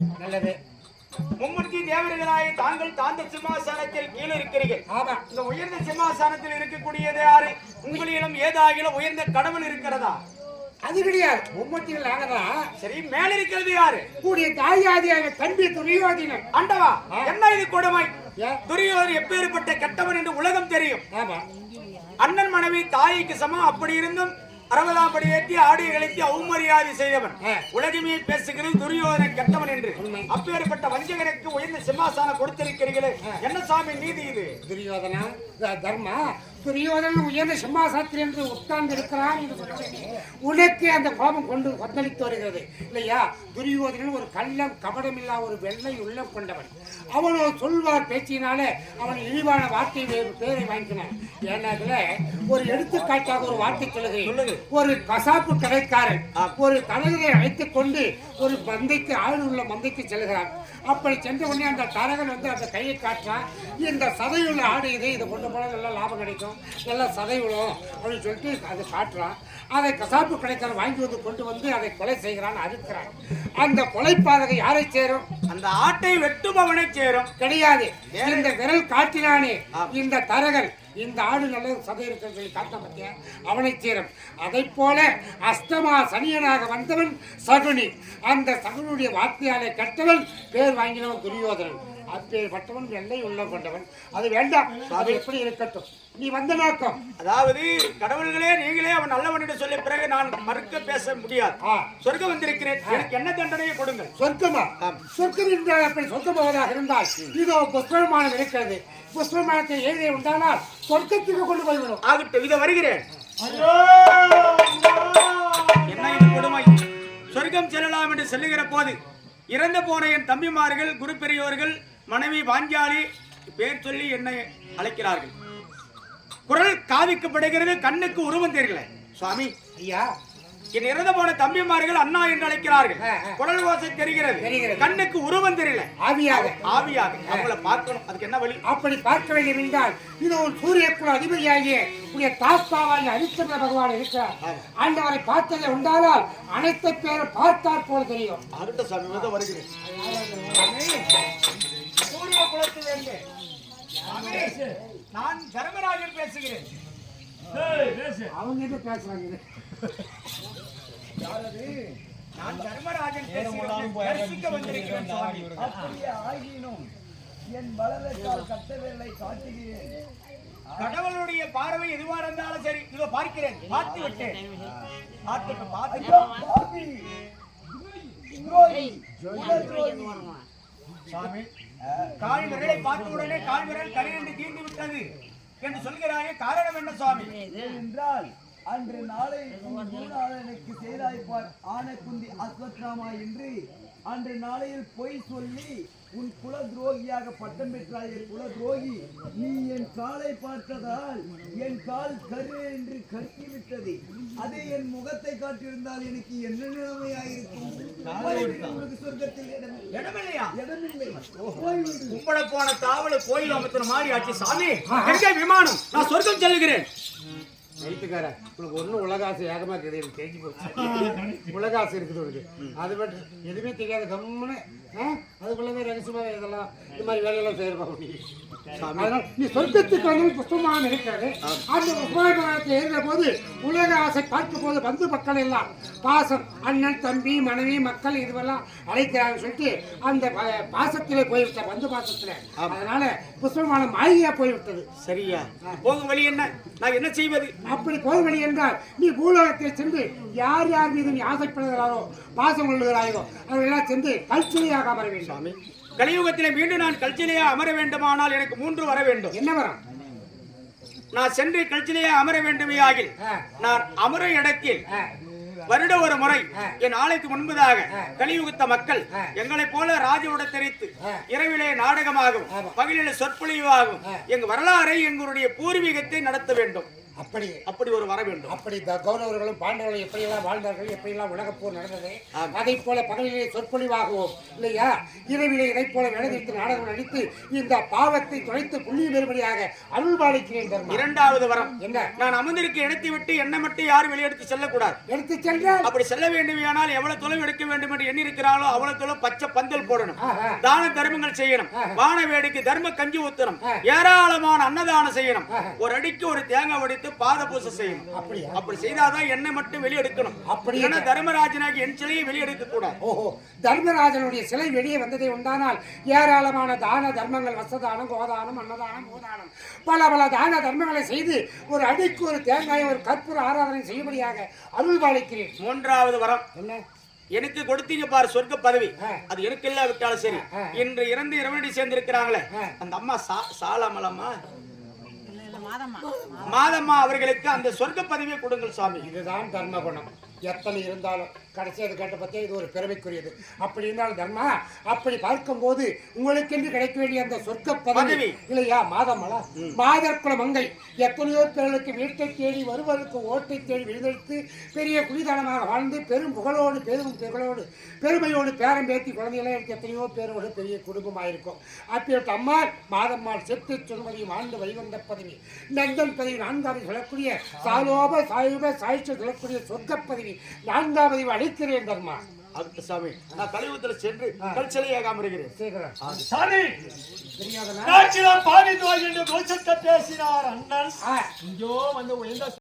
நல்லது. மும்மூர்த்தி தேவர்களாய தாங்கள் தாந்த சிம்மாசனத்தில் கீழே இருக்கிறீர்கள் ஆமா. இந்த உயர்ந்த சிம்மாசனத்தில் இருக்கக்கூடியது யாரு? உங்களிடம் ஏதாகிலும் உயர்ந்த கடவுள் இருக்கிறதா? அது கிடையாது மும்மூர்த்திகள் நாங்கதான் சரி மேல இருக்கிறது யாரு? கூடிய தாயாதியாக தம்பி துரியோதினன். ஆண்டவா என்ன இது கொடுமை? துரியோதன் எப்பேற்பட்ட கெட்டவன் என்று உலகம் தெரியும். ஆமா. அண்ணன் மனைவி தாய்க்கு சமம் அப்படி இருந்தும் அறுபதாம் படி ஏற்றி ஆடிய கழித்து அவமரியாதை செய்தவன். உலகமே பேசுகிறது துரியோதனன் கெட்டவன் என்று. அப்பேற்பட்ட வஞ்சகனுக்கு உயர்ந்த சிம்மாசனம் கொடுத்திருக்கிறீர்களே. என்ன சாமி நீதி இது? துரியோதனா தர்மா? துரியோதனன் உயர்ந்த சிம்மாசனத்தில் என்று உட்கார்ந்து இருக்கிறான் என்று சொன்னேனே, உனக்கு அந்த கோபம் கொண்டு கொந்தளித்து வருகிறது. இல்லையா? துரியோதனன் ஒரு கள்ளம் கபடமில்லா ஒரு வெள்ளை உள்ளம் கொண்டவன். அவனோ சொல்வார் பேச்சினாலே அவன் இழிவான வார்த்தை பேரை வாங்கினான். ஏன்னாக்கல ஒரு எடுத்துக்காட்டாக ஒரு வார்த்தை சொல்லுகிறேன். ஒரு கசாப்பு கடைக்காரன் ஒரு தலைவரை அழைத்துக் கொண்டு ஒரு மந்தைக்கு உள்ள மந்தைக்கு செல்கிறான் அப்படி சென்ற உடனே அந்த தரகன் வந்து அந்த கையை காட்டுறான் இந்த சதையுள்ள ஆடு இது இதை கொண்டு போனால் நல்லா லாபம் கிடைக்கும் நல்லா சதை விழும் அப்படின்னு சொல்லிட்டு அதை காட்டுறான் அதை கசாப்பு கடைக்காரன் வாங்கி வந்து கொண்டு வந்து அதை கொலை செய்கிறான் அறுக்கிறான். அந்த கொலைப்பாதகை யாரை சேரும்? அந்த ஆட்டை வெட்டுபவனை சேரும். கிடையாது. இந்த விரல் காட்டினானே. இந்த தரகன். இந்த ஆடு நல்ல சதை இருக்குன்னு சொல்லி காட்ட பற்றிய அவனை சேரும் அதை போல அஸ்தமா சனியனாக வந்தவன் சகுனி. அந்த சகுனுடைய வார்த்தையாலே கட்டவன் பேர் வாங்கினவன் துரியோதனன். அப்பேற்பட்டவன் வெள்ளை உள்ள கொண்டவன் அது வேண்டாம் அது எப்படி இருக்கட்டும். நீ வந்த நோக்கம். அதாவது கடவுள்களே நீங்களே அவன் நல்லவன் என்று சொல்லிய பிறகு நான் மறுக்க பேச முடியாது. சொர்க்கம் வந்திருக்கிறேன். எனக்கு என்ன தண்டனையை கொடுங்கள்? சொர்க்கமா? சொர்க்கம் என்றால் அப்படி சொர்க்கம் போவதாக இருந்தால் இதோ புஷ்பமானம் இருக்கிறது. புஷ்பமானத்தை எழுதி உண்டானால் சொர்க்கத்துக்கு கொண்டு போய்விடும். ஆகட்டும் இதை வருகிறேன். என்ன இது கொடுமை? சொர்க்கம் செல்லலாம் என்று சொல்லுகிற போது இறந்து போன என் தம்பிமார்கள் குரு பெரியோர்கள் மனைவி வாஞ்சாலி பேர் சொல்லி என்னை அழைக்கிறார்கள். குரல் காதுக்கு படுகிறது கண்ணுக்கு உருவம் தெரியல. சுவாமி ஐயா. என் இறந்து போன தம்பிமார்கள் அண்ணா என்று அழைக்கிறார்கள். குரல் ஓசை தெரிகிறது. கண்ணுக்கு உருவம் தெரியல. ஆவியாக. ஆவியாக. அவங்கள பார்க்கணும். அதுக்கு என்ன வழி? அப்படி பார்க்க வேண்டும் என்றால் இது ஒரு சூரியக்குழு அதிபதியாகிய உடைய தாஸ்தாவாகிய ஹரிச்சந்திர பகவான் இருக்கிறார். ஆண்டவரை பார்த்ததை உண்டானால் அனைத்து பேரும் பார்த்தால் போல தெரியும். அடுத்த சமீபத்தை வருகிறேன். சூரிய குலத்திலிருந்து நான் தர்மராஜன் பேசுகிறேன் அவங்க பேசுறாங்க நான் தர்மராஜன் பேசுகிறேன் தரிசிக்க வந்திருக்கிறேன். அப்படியே ஆகினும் என் வலதுக்கால் கட்டவில்லை காட்டுகிறேன் கடவுளுடைய பார்வை எதுவா இருந்தாலும் சரி இதோ பார்க்கிறேன் பார்த்து விட்டேன் பார்த்து துரோகி! சாமி கால் விரலை பார்த்த உடனே கால் விரல் கடினண்டு தீர்ந்து விட்டது என்று சொல்கிறாயே காரணம் என்ன சுவாமி? என்றால் அன்று நாளை குருநாதனுக்கு செய்தாய்ப்பார். ஆனக்குந்தி அஸ்வத்ராமா என்று அன்று நாளையில் பொய் சொல்லி உன் குல துரோகியாக பட்டம் பெற்றாய். குல துரோகி நீ என் காலை பார்த்ததால் என் கால் கரு என்று கருக்கி விட்டது அதே என் முகத்தை காட்டியிருந்தால் எனக்கு என்ன நிலைமையாயிருக்கும்? உனக்கு சொர்க்கத்தில் இடமில்லை இடமில்லையா? இடமில்லை. கும்பல போன தாவல கோயில் அமைத்தன மாதிரி ஆச்சு. சாமி விமானம்? நான் சொர்க்கம் செல்லுகிறேன். நைட்டுக்கார உனக்கு ஒன்றும் உலகாசு ஏகமா இருக்குது. எனக்கு தெரிஞ்சு போச்சு. உலகாசு இருக்குது உனக்கு. அது மட்டும் எதுவுமே தெரியாது கம்முன்னு? அதுக்குள்ளவே ரகசியமா இதெல்லாம் இந்த மாதிரி வேலையெல்லாம் செய்யறோம் அதனால நீ சொர்க்கத்துக்கு வந்து புஷ்பமானம் இருக்கிறது அந்த புஷ்பமானத்தை எழுதுற போது உலக ஆசை பார்க்கும் போது பந்து மக்கள் எல்லாம் பாசம் அண்ணன் தம்பி மனைவி மக்கள் இதுவெல்லாம் அழைக்கிறாங்க சொல்லிட்டு அந்த பாசத்திலே போய்விட்ட பந்து பாசத்துல. அதனால புஷ்பமானம் மாயியா போய்விட்டது. சரியா. போகும் வழி என்ன? நான் என்ன செய்வது? அப்படி போகவில்லை என்றால் நீ பூலோகத்தில் சென்று யார் யார் மீது நீ ஆசைப்படுகிறாரோ பாசம் கொள்ளுகிறாயோ அவர்களெல்லாம் சென்று கல்ச்சனையாக அமர வேண்டும். கலியுகத்திலே மீண்டும் நான் கல்ச்சிலேயே அமர வேண்டுமானால் எனக்கு மூன்று வர வேண்டும். என்ன வரும்? நான் சென்று கல்ச்சிலேயே அமர வேண்டுமே ஆகில் நான் அமரும் இடத்தில் வருட ஒரு முறை என் ஆலைக்கு முன்பதாக கலியுகத்த மக்கள் எங்களைப் போல ராஜவுட தெரித்து இரவிலே நாடகமாகும் பகலிலே சொற்பொழிவாகும் எங்க வரலாறை எங்களுடைய பூர்வீகத்தை நடத்த வேண்டும். அப்படி அப்படி ஒரு வர வேண்டும் அப்படி கௌரவர்களும் பாண்டவர்களும் எப்படியெல்லாம் வாழ்ந்தார்கள் எப்படியெல்லாம் உலகப் போர் நடந்தது. அதை போல பகலிலே சொற்பொழிவாகவும் இல்லையா இரவிலே இதை போல நடந்திருத்து நாடகம் நடித்து இந்த பாவத்தை துளைத்து புண்ணிய பெறுபடியாக அருள் பாலிக்கிறேன். இரண்டாவது வரம் என்ன நான் அமர்ந்திருக்க இடத்தை விட்டு என்னை மட்டும் யாரும் வெளியெடுத்து செல்லக்கூடாது எடுத்து சென்றால் அப்படி செல்ல வேண்டுமையானால் எவ்வளவு தொலைவு எடுக்க வேண்டும் என்று எண்ணி இருக்கிறாங்களோ அவ்வளவு தொலைவு பச்சை பந்தல் போடணும். தான தர்மங்கள் செய்யணும். வான வேடிக்கை தர்ம கஞ்சி ஊத்தணும். ஏராளமான அன்னதானம் செய்யணும். ஒரு அடிக்கு ஒரு தேங்காய் வடித்து பாத பூசை செய்யணும்? அப்படி செய்தாதான் எண்ணெய் மட்டும் வெளியெடுக்கணும். அப்படியே. இல்லைன்னா தர்மராஜனாகி என் சிலையை வெளியெடுக்க கூடாது ஓஹோ தர்மராஜனுடைய சிலை வெளியே வந்ததை உண்டானால் ஏராளமான தான தர்மங்கள் வசதானம் கோதானம் அன்னதானம் பூதானம் பல பல தான தர்மங்களை செய்து ஒரு அடிக்கு ஒரு தேங்காய் ஒரு கற்பூர ஆராதனை செய்யும்படியாக அருள் பாலிக்கிறேன். மூன்றாவது வரம். என்ன? எனக்கு கொடுத்தீங்க பாரு சொர்க்க பதவி. அது எனக்கு இல்லாவிட்டாலும் சரி. இன்று இறந்து இரவனடி சேர்ந்து இருக்கிறாங்களே. அந்த அம்மா சா சாலாமலம்மா. மாதம்மா. அவர்களுக்கு அந்த சொர்க்க பதவியை கொடுங்கள் சாமி. இதுதான் தர்ம குணம் எத்தனை இருந்தாலும் கடைசி அது கேட்ட பத்தியே இது ஒரு பெருமைக்குரியது. அப்படி இருந்தாலும் தர்மா அப்படி பார்க்கும்போது உங்களுக்கென்று கிடைக்க வேண்டிய அந்த சொர்க்க பதவி. இல்லையா மாதமலா? மாதற்குல மங்கை. எத்தனையோ பேர்களுக்கு வீட்டை தேடி வருவதற்கு ஓட்டை தேடி விழுந்தெடுத்து பெரிய குடிதனமாக வாழ்ந்து பெரும் புகழோடு பெரும் புகழோடு பெருமையோடு பேரம் பேத்தி குழந்தைகளை எத்தனையோ பேரோடு பெரிய குடும்பமாயிருக்கும். அப்பேற்ற அம்மாள் மாதம்மாள் செத்து சொல்வதை வாழ்ந்து வைவந்த பதவி. நந்தன் பதவி நான்காவது சொல்லக்கூடிய சாலோப சாயுப சாய்ச்சி சொல்லக்கூடிய சொர்க்க பதவி. நான்காவது அழைக்கிறேன் தர்மா. அதுக்கு சாமி நான் கலியுகத்துல சென்று சாமி! நோய். என்று கோஷத்தை பேசினார் அண்ணன். இங்கோ வந்து உயர்ந்த